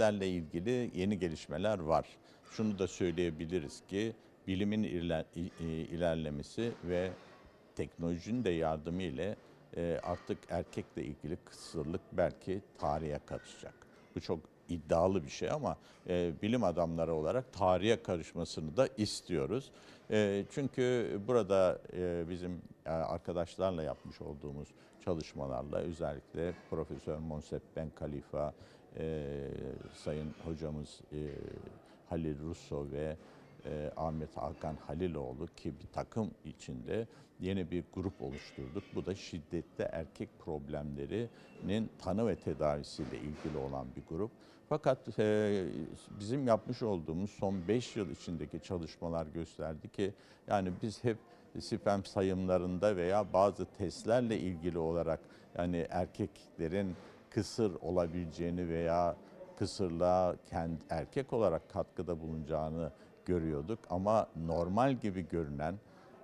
testlerle ilgili yeni gelişmeler var. Şunu da söyleyebiliriz ki bilimin ilerlemesi ve teknolojinin de yardımı ile e, artık erkekle ilgili kısırlık belki tarihe karışacak. Bu çok iddialı bir şey ama e, bilim adamları olarak tarihe karışmasını da istiyoruz. E, çünkü burada e, bizim e, arkadaşlarla yapmış olduğumuz çalışmalarla özellikle Profesör Monsep Ben Khalifa, e, Sayın Hocamız e, Halil Russo ve e, Ahmet Hakan Haliloğlu ki bir takım içinde yeni bir grup oluşturduk. Bu da şiddetli erkek problemlerinin tanı ve tedavisiyle ilgili olan bir grup. Fakat e, bizim yapmış olduğumuz son 5 yıl içindeki çalışmalar gösterdi ki yani biz hep sperm sayımlarında veya bazı testlerle ilgili olarak yani erkeklerin kısır olabileceğini veya kısırlığa kendi erkek olarak katkıda bulunacağını görüyorduk. Ama normal gibi görünen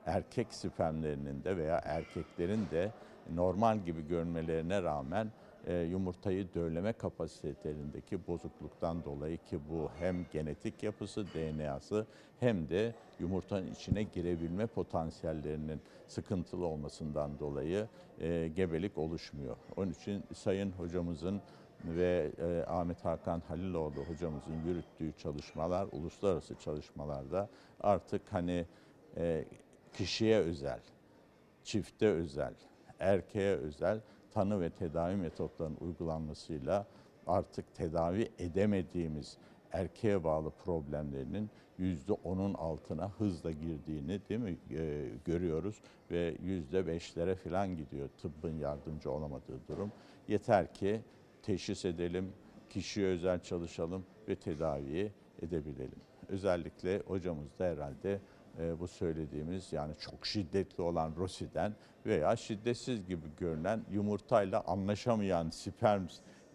erkek spermlerinin de veya erkeklerin de normal gibi görünmelerine rağmen yumurtayı dölleme kapasitelerindeki bozukluktan dolayı ki bu hem genetik yapısı, DNA'sı hem de yumurtanın içine girebilme potansiyellerinin sıkıntılı olmasından dolayı e, gebelik oluşmuyor. Onun için Sayın Hocamızın ve e, Ahmet Hakan Haliloğlu hocamızın yürüttüğü çalışmalar, uluslararası çalışmalarda artık hani e, kişiye özel, çifte özel, erkeğe özel tanı ve tedavi metotlarının uygulanmasıyla artık tedavi edemediğimiz erkeğe bağlı problemlerinin yüzde onun altına hızla girdiğini değil mi e, görüyoruz ve yüzde beşlere falan gidiyor tıbbın yardımcı olamadığı durum. Yeter ki teşhis edelim, kişiye özel çalışalım ve tedaviyi edebilelim. Özellikle hocamız da herhalde e, bu söylediğimiz yani çok şiddetli olan Rosi'den veya şiddetsiz gibi görünen yumurtayla anlaşamayan sperm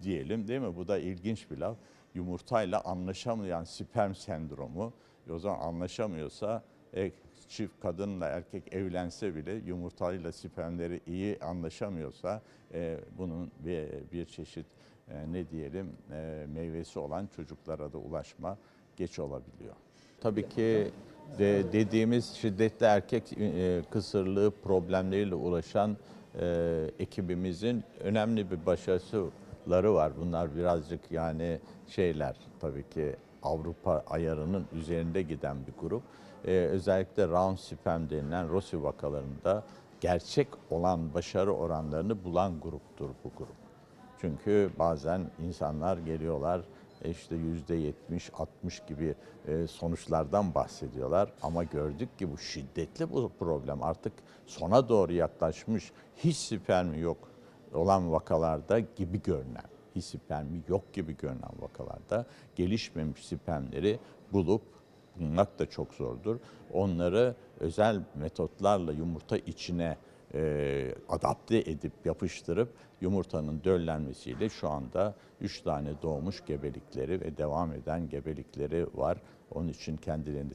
diyelim değil mi? Bu da ilginç bir laf. Yumurtayla anlaşamayan sperm sendromu. E, o zaman anlaşamıyorsa e, çift kadınla erkek evlense bile yumurtayla spermleri iyi anlaşamıyorsa e, bunun bir, bir çeşit e, ne diyelim e, meyvesi olan çocuklara da ulaşma geç olabiliyor. Tabii ki de dediğimiz şiddetli erkek e, kısırlığı problemleriyle uğraşan e, ekibimizin önemli bir başarıları var. Bunlar birazcık yani şeyler tabii ki Avrupa ayarının üzerinde giden bir grup. E, özellikle round sperm denilen Rossi vakalarında gerçek olan başarı oranlarını bulan gruptur bu grup. Çünkü bazen insanlar geliyorlar işte yüzde 70, 60 gibi e, sonuçlardan bahsediyorlar. Ama gördük ki bu şiddetli bu problem artık sona doğru yaklaşmış. Hiç spermi yok olan vakalarda gibi görünen, hiç spermi yok gibi görünen vakalarda gelişmemiş spermleri bulup bulmak da çok zordur. Onları özel metotlarla yumurta içine e, adapte edip yapıştırıp yumurtanın döllenmesiyle şu anda 3 tane doğmuş gebelikleri ve devam eden gebelikleri var. Onun için kendilerini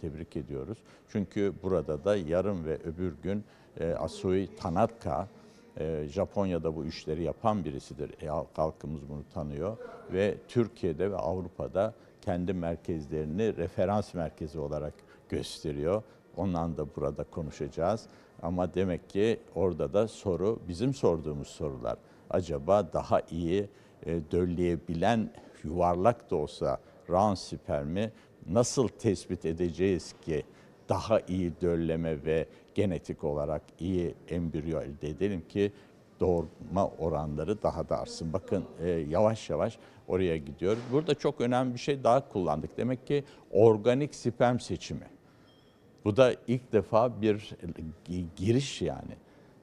tebrik ediyoruz. Çünkü burada da yarın ve öbür gün e, Asui Tanaka e, Japonya'da bu işleri yapan birisidir. E, halkımız bunu tanıyor ve Türkiye'de ve Avrupa'da kendi merkezlerini referans merkezi olarak gösteriyor. Ondan da burada konuşacağız. Ama demek ki orada da soru bizim sorduğumuz sorular. Acaba daha iyi e, dölleyebilen yuvarlak da olsa round spermi nasıl tespit edeceğiz ki daha iyi dölleme ve genetik olarak iyi embriyo elde edelim ki doğurma oranları daha da artsın. Bakın e, yavaş yavaş oraya gidiyor. Burada çok önemli bir şey daha kullandık. Demek ki organik sperm seçimi. Bu da ilk defa bir giriş yani.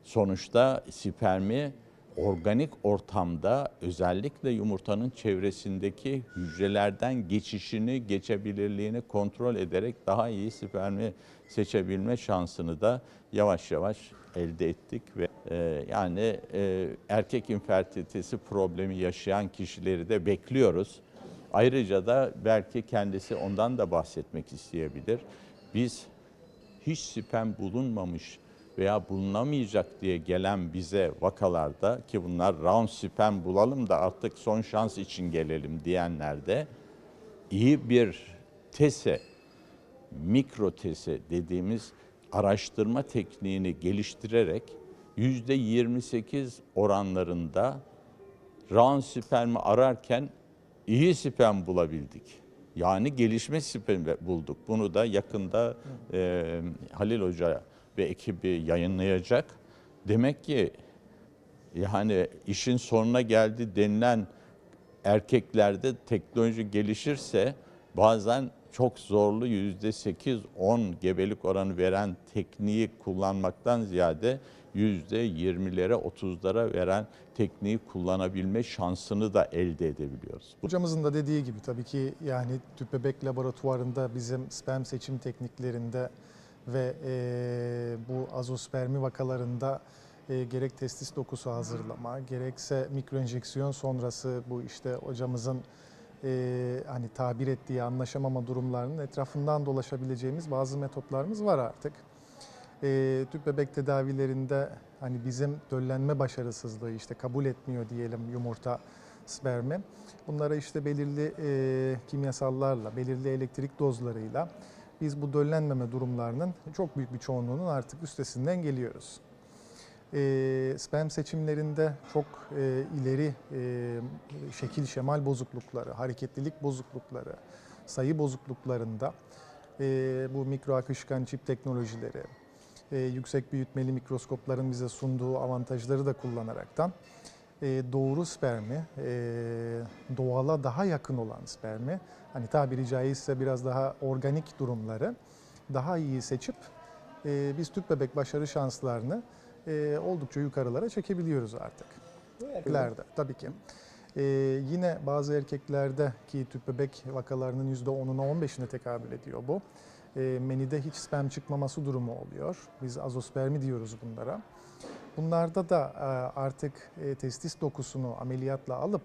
Sonuçta spermi organik ortamda özellikle yumurtanın çevresindeki hücrelerden geçişini, geçebilirliğini kontrol ederek daha iyi spermi seçebilme şansını da yavaş yavaş elde ettik ve e, yani e, erkek infertilitesi problemi yaşayan kişileri de bekliyoruz. Ayrıca da belki kendisi ondan da bahsetmek isteyebilir. Biz hiç sperm bulunmamış veya bulunamayacak diye gelen bize vakalarda ki bunlar round sperm bulalım da artık son şans için gelelim diyenlerde iyi bir tese, mikro tese dediğimiz araştırma tekniğini geliştirerek yüzde 28 oranlarında round spermi ararken iyi sperm bulabildik. Yani gelişme spermi bulduk. Bunu da yakında e, Halil Hoca ve ekibi yayınlayacak. Demek ki yani işin sonuna geldi denilen erkeklerde teknoloji gelişirse bazen çok zorlu yüzde 8-10 gebelik oranı veren tekniği kullanmaktan ziyade yüzde 20'lere 30'lara veren tekniği kullanabilme şansını da elde edebiliyoruz. Hocamızın da dediği gibi tabii ki yani tüp bebek laboratuvarında bizim sperm seçim tekniklerinde ve eee, bu azospermi vakalarında eee, gerek testis dokusu hazırlama, gerekse mikroenjeksiyon sonrası bu işte hocamızın eee, hani tabir ettiği anlaşamama durumlarının etrafından dolaşabileceğimiz bazı metotlarımız var artık. Eee tüp bebek tedavilerinde hani bizim döllenme başarısızlığı işte kabul etmiyor diyelim yumurta spermi. Bunlara işte belirli eee, kimyasallarla, belirli elektrik dozlarıyla biz bu döllenmeme durumlarının çok büyük bir çoğunluğunun artık üstesinden geliyoruz. Eee sperm seçimlerinde çok eee, ileri eee, şekil şemal bozuklukları, hareketlilik bozuklukları, sayı bozukluklarında eee, bu mikro akışkan çip teknolojileri, eee, yüksek büyütmeli mikroskopların bize sunduğu avantajları da kullanaraktan eee, doğru spermi, eee, doğala daha yakın olan spermi, hani tabiri caizse biraz daha organik durumları daha iyi seçip eee, biz tüp bebek başarı şanslarını eee, oldukça yukarılara çekebiliyoruz artık. Erkeklerde tabii ki. Ee, yine bazı erkeklerde ki tüp bebek vakalarının %10'una 15'ine tekabül ediyor bu. Ee, menide hiç sperm çıkmaması durumu oluyor. Biz azospermi diyoruz bunlara. Bunlarda da e, artık e, testis dokusunu ameliyatla alıp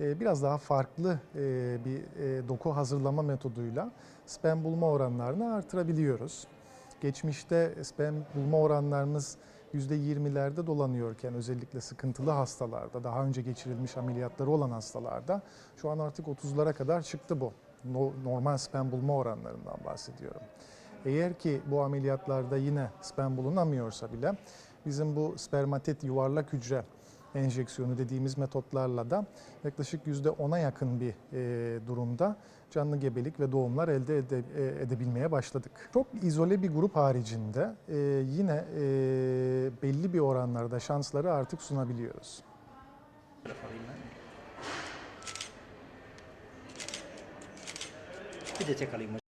e, biraz daha farklı e, bir e, doku hazırlama metoduyla sperm bulma oranlarını artırabiliyoruz. Geçmişte sperm bulma oranlarımız %20'lerde dolanıyorken özellikle sıkıntılı hastalarda, daha önce geçirilmiş ameliyatları olan hastalarda şu an artık 30'lara kadar çıktı bu. No- Normal sperm bulma oranlarından bahsediyorum. Eğer ki bu ameliyatlarda yine sperm bulunamıyorsa bile bizim bu spermatit yuvarlak hücre enjeksiyonu dediğimiz metotlarla da yaklaşık %10'a yakın bir e, durumda canlı gebelik ve doğumlar elde ede- e, edebilmeye başladık. Çok izole bir grup haricinde e, yine belli bir oranlarda şansları artık sunabiliyoruz. Bir de tek alayım.